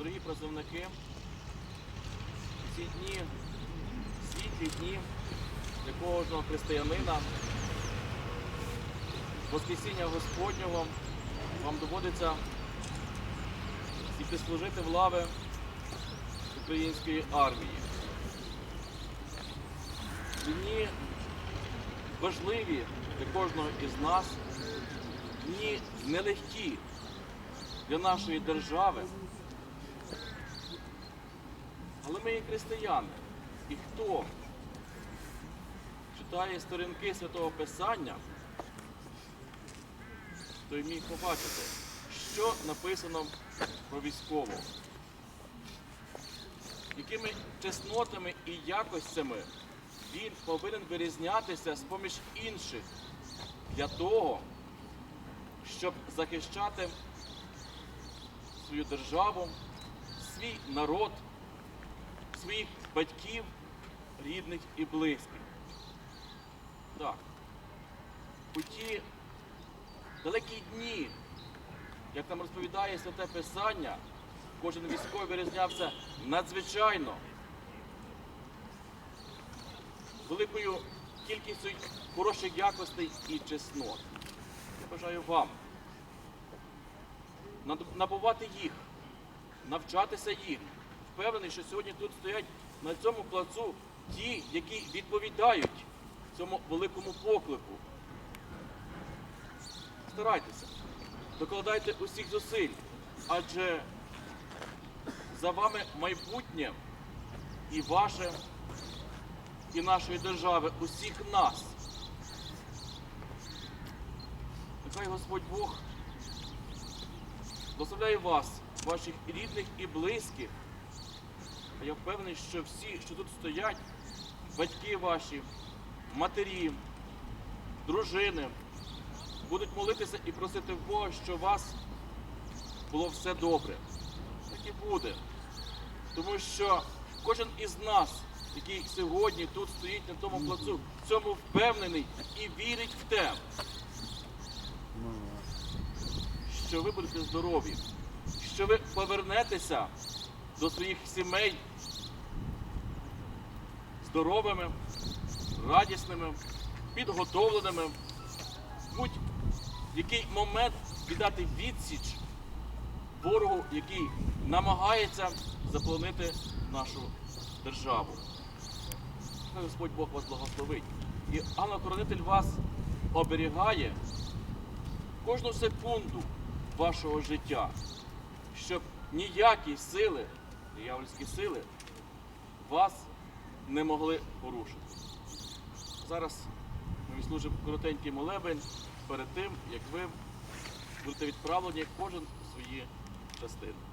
Дорогі працівники, ці дні, світлі дні для кожного християнина, Воскресіння Господнього вам доводиться і служити в лави української армії. Дні важливі для кожного із нас, дні нелегкі для нашої держави. Але ми є християни. І хто читає сторінки Святого Писання, той міг побачити, що написано про військового. Якими чеснотами і якостями він повинен вирізнятися з поміж інших для того, щоб захищати свою державу, свій народ, своїх батьків, рідних і близьких. Так. У ті далекі дні, як нам розповідає Святе Писання, кожен військовий вирізнявся надзвичайно великою кількістю хороших якостей і чеснот. Я бажаю вам набувати їх, навчатися їх. Впевнений, що сьогодні тут стоять на цьому плацу ті, які відповідають цьому великому поклику. Старайтеся, докладайте усіх зусиль, адже за вами майбутнє і ваше, і нашої держави, усіх нас. Нехай Господь Бог благословляє вас, ваших рідних і близьких. А я впевнений, що всі, що тут стоять, батьки ваші, матері, дружини, будуть молитися і просити Бога, що у вас було все добре. Так і буде. Тому що кожен із нас, який сьогодні тут стоїть на тому плацу, в цьому впевнений і вірить в те, що ви будете здорові, що ви повернетеся до своїх сімей здоровими, радісними, підготовленими, будь-який момент віддати відсіч ворогу, який намагається заполонити нашу державу. Хай Господь Бог вас благословить. І ангел-хоронитель вас оберігає кожну секунду вашого життя, щоб ніякі сили, диявольські сили, вас не могли порушити. Зараз ми відслужимо коротенький молебень перед тим, як ви будете відправлені кожен у свої частини.